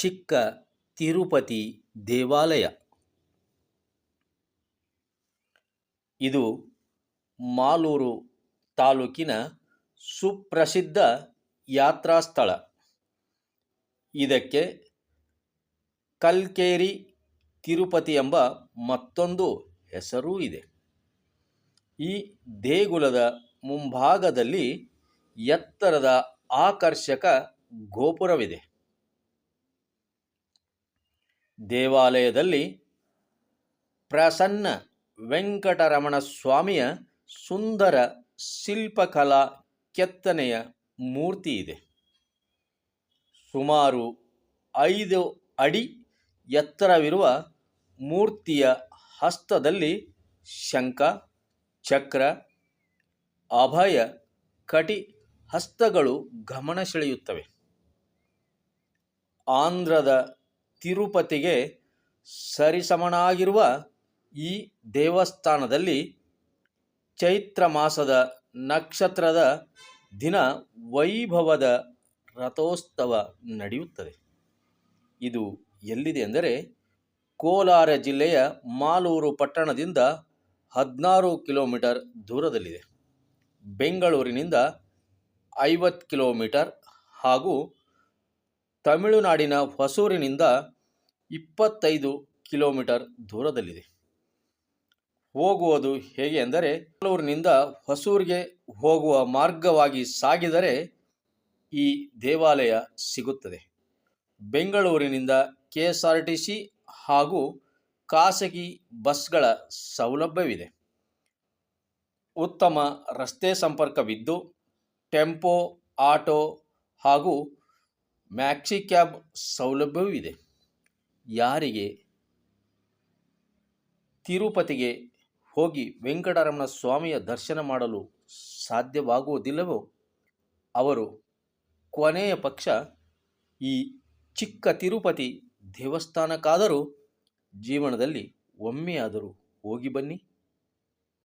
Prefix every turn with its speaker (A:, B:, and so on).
A: ಚಿಕ್ಕ ತಿರುಪತಿ ದೇವಾಲಯ. ಇದು ಮಾಲೂರು ತಾಲೂಕಿನ ಸುಪ್ರಸಿದ್ಧ ಯಾತ್ರಾ ಸ್ಥಳ. ಇದಕ್ಕೆ ಕಲ್ಕೇರಿ ತಿರುಪತಿ ಎಂಬ ಮತ್ತೊಂದು ಹೆಸರೂ ಇದೆ. ಈ ದೇಗುಲದ ಮುಂಭಾಗದಲ್ಲಿ ಎತ್ತರದ ಆಕರ್ಷಕ ಗೋಪುರವಿದೆ. ದೇವಾಲಯದಲ್ಲಿ ಪ್ರಸನ್ನ ವೆಂಕಟರಮಣ ಸ್ವಾಮಿಯ ಸುಂದರ ಶಿಲ್ಪಕಲಾ ಕೆತ್ತನೆಯ ಮೂರ್ತಿ ಇದೆ. ಸುಮಾರು ಐದು ಅಡಿ ಎತ್ತರವಿರುವ ಮೂರ್ತಿಯ ಹಸ್ತದಲ್ಲಿ ಶಂಖ, ಚಕ್ರ, ಅಭಯ, ಕಟಿ ಹಸ್ತಗಳು ಗಮನ ಸೆಳೆಯುತ್ತವೆ ಆಂಧ್ರದ ತಿರುಪತಿಗೆ ಸರಿಸಮನಾಗಿರುವ ಈ ದೇವಸ್ಥಾನದಲ್ಲಿ ಚೈತ್ರ ಮಾಸದ ನಕ್ಷತ್ರದ ದಿನ ವೈಭವದ ರಥೋತ್ಸವ ನಡೆಯುತ್ತದೆ. ಇದು ಎಲ್ಲಿದೆ ಅಂದರೆ ಕೋಲಾರ ಜಿಲ್ಲೆಯ ಮಾಲೂರು ಪಟ್ಟಣದಿಂದ ಹದಿನಾರು ಕಿಲೋಮೀಟರ್ ದೂರದಲ್ಲಿದೆ. ಬೆಂಗಳೂರಿನಿಂದ ಐವತ್ತು ಕಿಲೋಮೀಟರ್ ಹಾಗೂ ತಮಿಳುನಾಡಿನ ಹೊಸೂರಿನಿಂದ ಇಪ್ಪತ್ತೈದು ಕಿಲೋಮೀಟರ್ ದೂರದಲ್ಲಿದೆ. ಹೋಗುವುದು ಹೇಗೆ ಅಂದರೆ ಬೆಂಗಳೂರಿನಿಂದ ಹೊಸೂರಿಗೆ ಹೋಗುವ ಮಾರ್ಗವಾಗಿ ಸಾಗಿದರೆ ಈ ದೇವಾಲಯ ಸಿಗುತ್ತದೆ. ಬೆಂಗಳೂರಿನಿಂದ K S R T C ಹಾಗೂ ಖಾಸಗಿ ಬಸ್ಗಳ ಸೌಲಭ್ಯವಿದೆ. ಉತ್ತಮ ರಸ್ತೆ ಸಂಪರ್ಕವಿದ್ದು, ಟೆಂಪೋ, ಆಟೋ ಹಾಗೂ ಮ್ಯಾಕ್ಸಿ ಕ್ಯಾಬ್ ಸೌಲಭ್ಯವೂ ಇದೆ ಯಾರಿಗೆ? ತಿರುಪತಿಗೆ ಹೋಗಿ ವೆಂಕಟರಮಣ ಸ್ವಾಮಿಯ ದರ್ಶನ ಮಾಡಲು ಸಾಧ್ಯವಾಗುವುದಿಲ್ಲವೋ? ಅವರು ಕೊನೆಯ ಪಕ್ಷ ಈ ಚಿಕ್ಕ ತಿರುಪತಿ ದೇವಸ್ಥಾನಕ್ಕಾದರೂ ಜೀವನದಲ್ಲಿ ಒಮ್ಮೆಯಾದರೂ ಹೋಗಿ ಬನ್ನಿ.